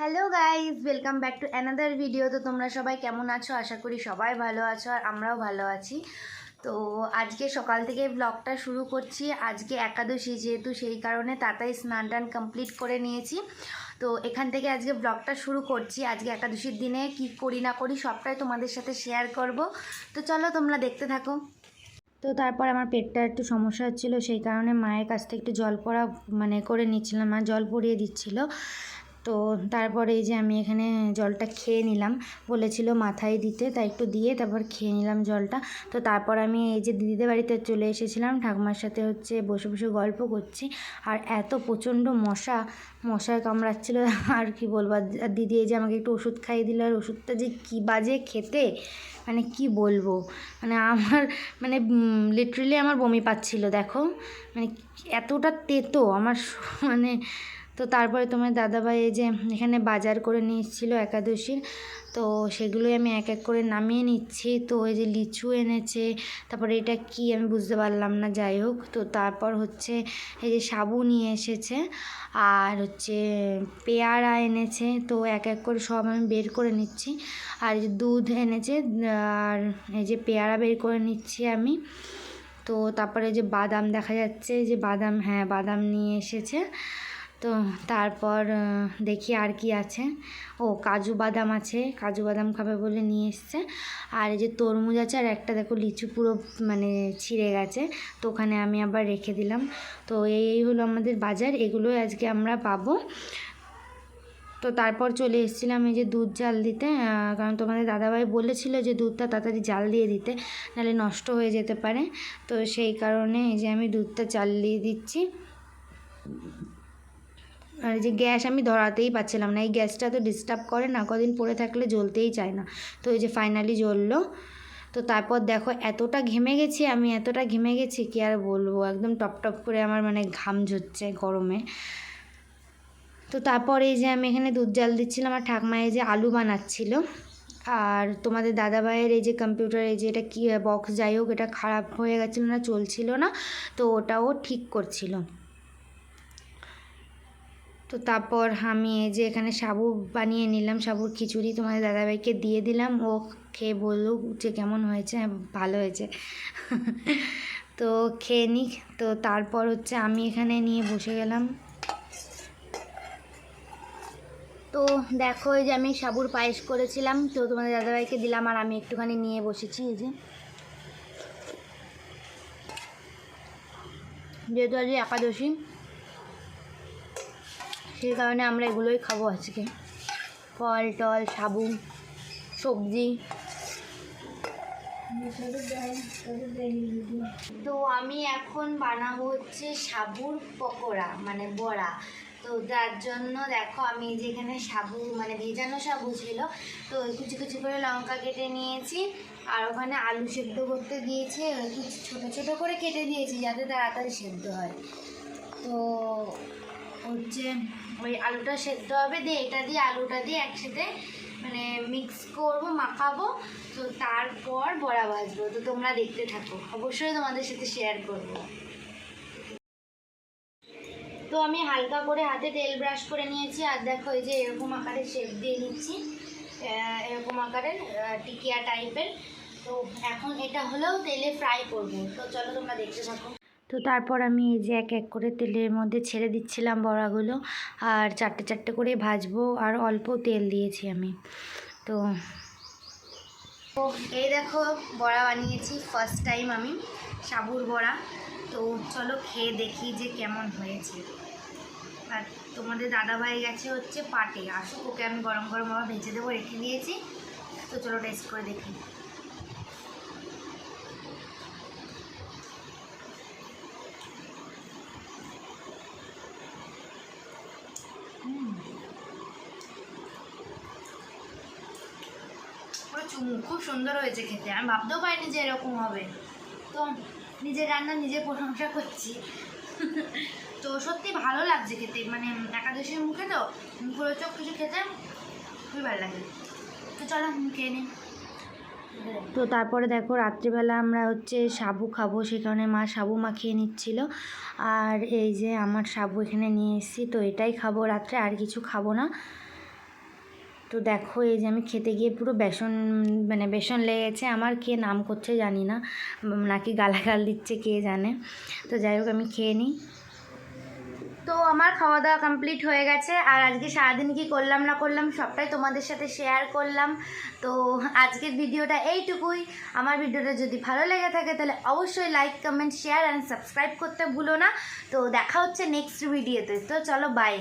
Hello guys welcome back to another video তো তোমরা সবাই কেমন আছো? আশা করি সবাই ভালো আছো আর আমরাও ভালো আছি। তো আজকে সকাল থেকে ব্লগটা শুরু করছি। আজকে একাদশী যেহেতু, সেই কারণে তাড়াতাড়ি স্নান টান কমপ্লিট করে নিয়েছি। তো এখান থেকে আজকে ব্লগটা শুরু করছি। আজকে একাদশীর দিনে কি করি, না করি, সবটাই তোমাদের সাথে শেয়ার করব। তো চলো তোমরা দেখতে থাকো। তো তারপর আমার পেটটা একটু সমস্যা হচ্ছিল, সেই কারণে মায়ের কাছ থেকে একটু জল পড়া মানে করে নিচ্ছিলাম। মা জল পরিয়ে দিচ্ছিল। তো তারপরে এই যে আমি এখানে জলটা খেয়ে নিলাম। বলেছিল মাথায় দিতে, তাই একটু দিয়ে তারপর খেয়ে নিলাম জলটা। তো তারপর আমি এই যে দিদিদের বাড়িতে চলে এসেছিলাম, ঠাকুমার সাথে হচ্ছে বসে বসে গল্প করছি। আর এত প্রচণ্ড মশা মশায় কামড়াচ্ছিল, আর কি বলব, আর দিদি এই যে আমাকে একটু ওষুধ খাইয়ে দিল, আর ওষুধটা যে কী বাজে খেতে মানে কি বলব? মানে আমার মানে লিটারেলি আমার বমি পাচ্ছিল, দেখো। মানে এতটা তেতো, আমার মানে তো তারপরে তোমার দাদাভাই এই যে এখানে বাজার করে নিয়ে এসেছিল একাদশীর, তো সেগুলোই আমি এক এক করে নামিয়ে নিচ্ছি। তো এই যে লিচু এনেছে, তারপরে এটা কি আমি বুঝতে পারলাম না, যাই হোক। তো তারপর হচ্ছে এই যে সাবু নিয়ে এসেছে, আর হচ্ছে পেয়ারা এনেছে। তো এক এক করে সব আমি বের করে নিচ্ছি। আর যে দুধ এনেছে, আর এই যে পেয়ারা বের করে নিচ্ছি আমি। তো তারপরে যে বাদাম দেখা যাচ্ছে যে বাদাম হ্যাঁ বাদাম নিয়ে এসেছে। তো তারপর দেখি আর কি আছে। ও, কাজু বাদাম আছে, কাজু বাদাম খাবে বলে নিয়ে এসছে। আর এই যে তরমুজ আছে, আর একটা দেখো লিচু পুরো মানে ছিঁড়ে গেছে। তো ওখানে আমি আবার রেখে দিলাম। তো এই হলো আমাদের বাজার, এগুলোই আজকে আমরা পাবো। তো তারপর চলে এসেছিলাম এই যে দুধ জাল দিতে কারণ তোমাদের দাদাভাই বলেছিল যে দুধটা তাড়াতাড়ি জাল দিয়ে দিতে, নাহলে নষ্ট হয়ে যেতে পারে। তো সেই কারণে এই যে আমি দুধটা চাল দিয়ে দিচ্ছি। আর যে গ্যাস আমি ধরাতেই পাচ্ছিলাম না, এই গ্যাসটা তো ডিস্টার্ব করে না, কদিন পরে থাকলে জ্বলতেই চায় না। তো এই যে ফাইনালি জ্বললো, তো তারপর দেখো এতটা ঘেমে গেছি আমি, এতটা ঘেমে গেছি, কি আর বলব? একদম টপ টপ করে আমার মানে ঘাম ঝরছে গরমে। তো তারপর এই যে আমি এখানে দুধ জাল দিচ্ছিলাম আর ঠাকমা এই যে আলু বানাচ্ছিল। আর তোমাদের দাদাভাইয়ের এই যে কম্পিউটার এই যে এটা কি বক্স যাই হোক, এটা খারাপ হয়ে গেছিল না, চলছিল না, তো ওটাও ঠিক করছিল। তো তারপর আমি এই যে এখানে সাবু বানিয়ে নিলাম সাবুর খিচুড়ি তোমাদের দাদাভাইকে দিয়ে দিলাম। ও খেয়ে বলুক যে কেমন হয়েছে? হ্যাঁ, ভালো হয়েছে। তো খেয়ে নিক। তো তারপর হচ্ছে আমি এখানে নিয়ে বসে গেলাম। তো দেখো যে আমি সাবুর পায়েস করেছিলাম তো তোমাদের দাদাভাইকে দিলাম আর আমি একটুখানি নিয়ে বসেছি এই যে। যেহেতু আজ একাদশী সেই কারণে আমরা এগুলোই খাব আজকে। ফল, টল সাবু সবজি। তো আমি এখন বানাবো হচ্ছে সাবুর পকোড়া মানে বড়া। তো তার জন্য দেখো আমি যেখানে সাবু মানে ভেজানো সাবু ছিল, তো কুচি কুচি করে লঙ্কা কেটে নিয়েছি, আর ওখানে আলু সেদ্ধ করতে দিয়েছি ছোটো ছোটো করে কেটে দিয়েছি যাতে তাড়াতাড়ি সেদ্ধ হয়। তো হচ্ছে ওই আলুটা সেদ্ধ হবে, দিয়ে এটা দিয়ে আলুটা দিয়ে একসাথে মানে মিক্স করব, মাখাবো। তো তারপর বড়া ভাজবো। তো তোমরা দেখতে থাকো। অবশ্যই তোমাদের সাথে শেয়ার করব। তো আমি হালকা করে হাতে তেল ব্রাশ করে নিয়েছি। আর দেখো এই যে এরকম আকারের শেপ দিয়ে নিচ্ছি। এরকম আকারের টিকিয়া টাইপের তো এখন এটা হলেও তেলে ফ্রাই করব। তো চলো তোমরা দেখতে থাকো। তো তারপর আমি এই যে এক এক করে তেলের মধ্যে ছেড়ে দিচ্ছিলাম বড়াগুলো। আর চারটে চারটে করে ভাজবো আর অল্প তেল দিয়েছি আমি। তো এই দেখো বড়া বানিয়েছি ফার্স্ট টাইম আমি, সাবুর বড়া। তো চলো খেয়ে দেখি যে কেমন হয়েছে। আর তোমাদের দাদাভাই গেছে হচ্ছে পাটে। আসুক ওকে আমি গরম গরম আবার ভেজে দেবো, রেখে দিয়েছি। তো চলো টেস্ট করে দেখি পুরো চুমু খুব সুন্দর হয়েছে খেতে। আমি ভাবতেও পারিনি যে এরকম হবে। তো নিজের রান্না, নিজে প্রশংসা করছি। তো সত্যি ভালো লাগছে খেতে। মানে একাদশীর মুখে তো পুরো চোখ কিছু খেতে খুবই ভালো লাগে। তো চলো খেয়ে নিই। তো তারপরে দেখো, রাত্রিবেলা আমরা হচ্ছে সাবু খাব। সে কারণে মা সাবু মাখিয়ে নিচ্ছিল। আর এই যে আমার সাবু এখানে নিয়ে এসেছি, তো এটাই খাব। রাত্রে আর কিছু খাব না। তো দেখো, এই যে আমি খেতে গিয়ে পুরো বেসন মানে বেসন লেগেছে। আমার কে নাম করছে জানি না। নাকি গালাগাল দিচ্ছে কে জানে। তো যাই হোক, আমি খেয়ে নিই। তো আমার খাওয়া দাওয়া কমপ্লিট হয়ে গেছে। আর আজকে সারাদিন কি করলাম না করলাম, সবটাই তোমাদের সাথে শেয়ার করলাম। তো আজকের ভিডিওটা এইটুকুই। আমার ভিডিওটা যদি ভালো লেগে থাকে, তাহলে অবশ্যই like comment share and subscribe করতে ভুলো না। তো দেখা হচ্ছে নেক্সট ভিডিওতে তো। চলো বাই